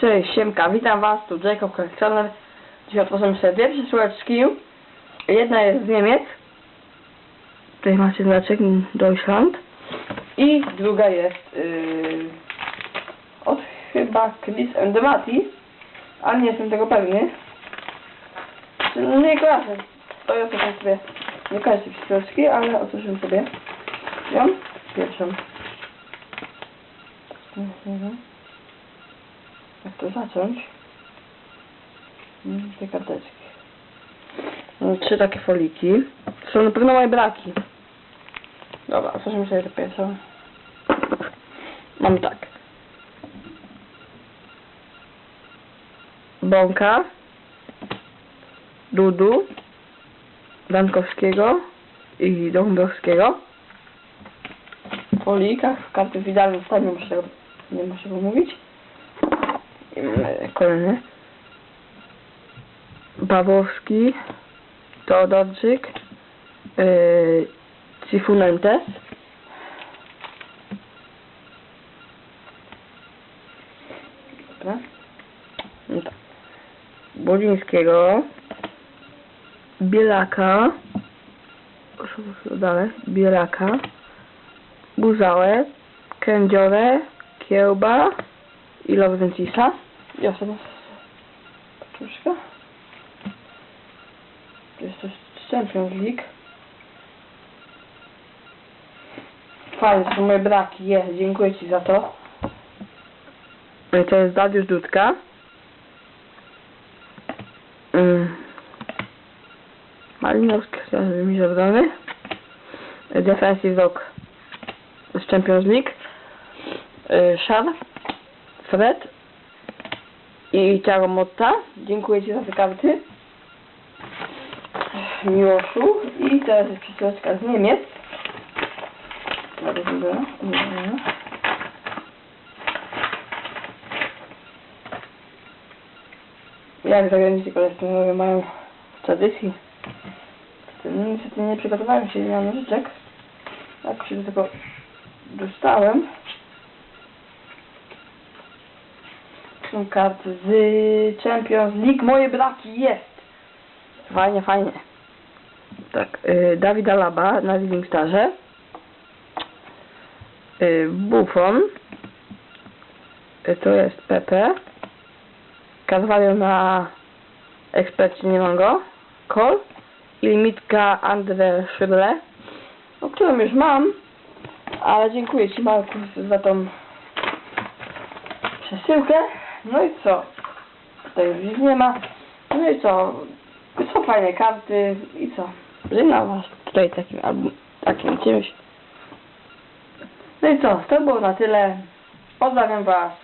Cześć, Siemka, witam Was, tu Jacob Kolekcjoner. Dzisiaj otworzymy sobie dwie przesyłeczki. Jedna jest z Niemiec. Tutaj macie znaczek Deutschland. I druga jest yy, od chyba Chris and Mati. Ale nie jestem tego pewny. Czy- No nie kojarzę. To ja otworzyłem sobie nie kojarzę tej przesyłeczki, ale otworzyłem sobie ją. Pierwszą. Mhm. Jak to zacząć? Mm, Te karteczki. No, Trzy takie foliki. Są na pewno moje braki. Dobra, otworzymy sobie tę. Mam tak. Bąka. Dudu. Dankowskiego. I Dąbrowskiego. W folikach, w karty w idealnym stanie, muszę nie muszę go mówić. Kolejny. Pawłowski, Teodorczyk, yy, Cifunentes. No tak. Budzińskiego, Bielaka, dalej, Bielaka, Buzałę, Kędziorę, Kiełba i Lawrentisa. I ostatnia paczuszka. To jest z Champions League. Fajnie, są moje braki. Jest, dziękuję Ci za to. No to jest Dariusz Dudka. Mm. Malinowski, żeby mi zabrany. Defensive Rock z Champions League. Y, Szar, Fred i Thiago Motta. Dziękuję Ci za te karty. Miłoszu. I teraz jest przesyłeczka z Niemiec. Jak zagraniczni kolekcjonerowie mają tradycji. No, Niestety nie przygotowałem się, mam nożyczek. Tak się do tego dostałem. Są karty z Champions League. Moje braki jest. Fajnie, fajnie. Tak, y, Dawid Alaba na Living Starze. Y, Buffon. Y, to jest Pepe. Carvalho na ekspercie nie mam go. Kol. I limitka Andre Schürrle. O którą już mam. Ale dziękuję Ci Marku za tą przesyłkę. No i co? Tutaj już nic nie ma. No i co? Są fajne karty i co? Żegnam Was tutaj takim albo takim czymś. No i co? To było na tyle. Pozdrawiam Was.